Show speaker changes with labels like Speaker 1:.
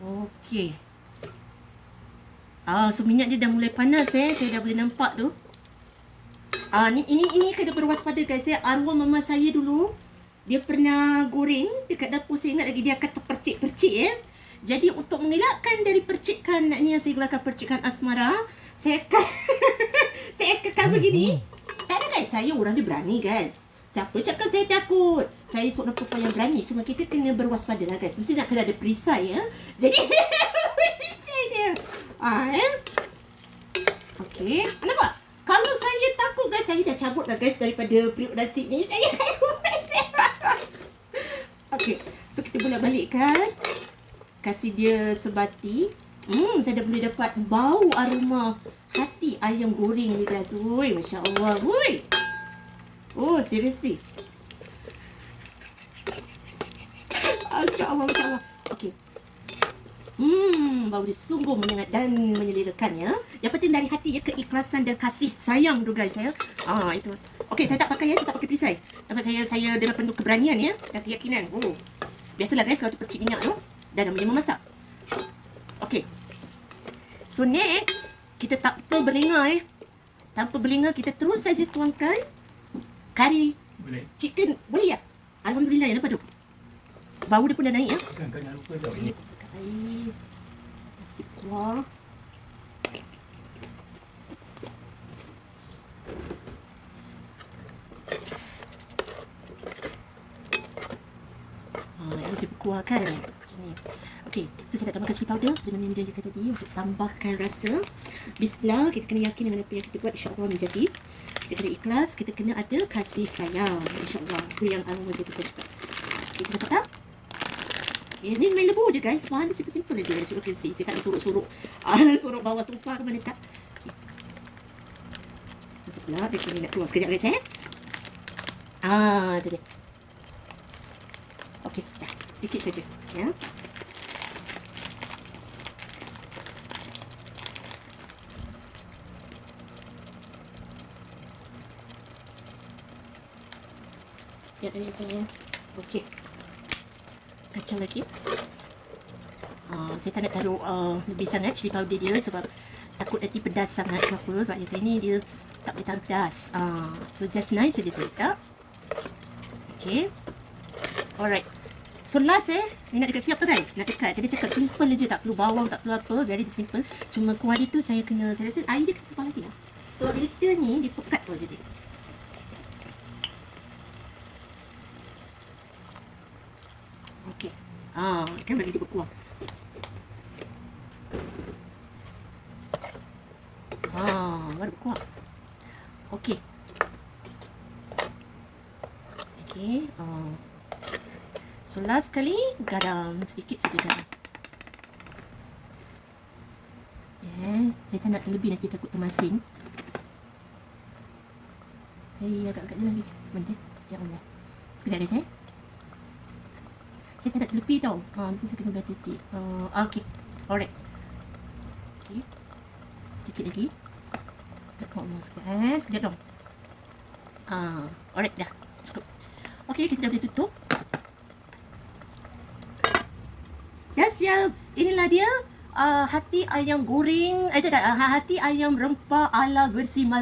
Speaker 1: Okey. Ah, so minyak dia dah mulai panas eh. Saya dah boleh nampak tu. Ah, ni ini ini kena berwaspada guys ya. Arwah mama saya dulu dia pernah goreng dekat dapur saya ingat lagi dia akan terpercik-percik eh. Jadi untuk mengelakkan dari percikan ni yang saya gelarkan percikan asmara, saya akan saya akan cover gini. Tak ada guys, saya orang dia berani guys. Siapa cakap saya takut? Saya seorang perempuan yang berani. Cuma kita kena berwaspada lah guys. Mesti nak kena ada perisai ya. Jadi perisai dia. Ah, eh? Okey. Nampak? Kalau saya takut guys, saya dah cabut lah guys daripada periuk nasi ni. Saya Okey. So kita boleh balikkan. Kasih dia sebati. Hmm, saya dah boleh dapat bau aroma hati ayam goreng ni guys. Woi, Masya Allah. Woi. Oh, seriously. Allah, Masya Allah. Okey. Hmm, bau dia sungguh menyengat dan menyelerakan ya. Yang penting dari hati ya keikhlasan dan kasih sayang tu guys ya. Ah itu. Okey, saya tak pakai ya, saya tak pakai perisai. Nampak saya saya dengan penuh keberanian ya dan keyakinan. Oh. Biasalah guys kalau tu percik minyak tu dan namanya memasak. Okey. So next, kita tanpa berlenga eh. Tanpa berlenga kita terus saja tuangkan kari
Speaker 2: Boleh.
Speaker 1: chicken. Boleh ya? Alhamdulillah ya nampak tu. Bau dia pun dah naik ya.
Speaker 2: Kan jangan lupa jauh
Speaker 1: Ini
Speaker 2: ni.
Speaker 1: air. Sikit kuah. Ah, ini mesti kuah kan? Okey, so saya nak tambahkan chili powder seperti mana dijanjikan tadi untuk tambahkan rasa. Bismillah, kita kena yakin dengan apa yang kita buat insya-Allah menjadi. Kita kena ikhlas, kita kena ada kasih sayang insya-Allah. Itu yang Alma Zaiti saya cakap. Okay, kita dapat tak? Okay, ni main lebu je guys. Ni simple-simple je guys. You can see. Saya tak ada suruk-suruk. Ah, suruk bawah sofa ke mana tak. Okay. Betul pula. Dia kena nak keluar sekejap guys eh. Ah, tu dia. Okey, dah. Sedikit saja. Ya. Siap dari saya. Okey. Kacang lagi. Uh, saya tak nak taruh uh, lebih sangat cili powder dia sebab takut nanti pedas sangat ke apa sebab saya ni dia tak boleh tahan pedas. Uh, so just nice saja saya letak. Okay. Alright. So last eh, ni nak dekat siap ke guys? Nak dekat. Jadi cakap simple je, tak perlu bawang, tak perlu apa. Very simple. Cuma kuah dia tu saya kena, saya rasa air dia kena tambah lagi lah. So bila ni, dia pekat tu jadi. Ah, kan bagi dia berkuah. Ah, baru berkuah. Okey. Okey. Ah. So last kali garam sedikit saja garam. Eh, saya tak nak terlebih nanti takut termasin. Eh, agak-agak je lagi. Benda. Ya Allah. Sekejap guys eh. Saya tak nak terlebih tau. Ha, mesti saya kena berhati-hati. Uh, okay. Alright. Okay. Sikit lagi. Tak mau sekejap. Eh, sekejap dong. Ah, alright dah. Cukup. Okay, kita dah boleh tutup. Yes, ya. Inilah dia. Uh, hati ayam goreng. Eh, tak, tak. Uh, hati ayam rempah ala versi Mal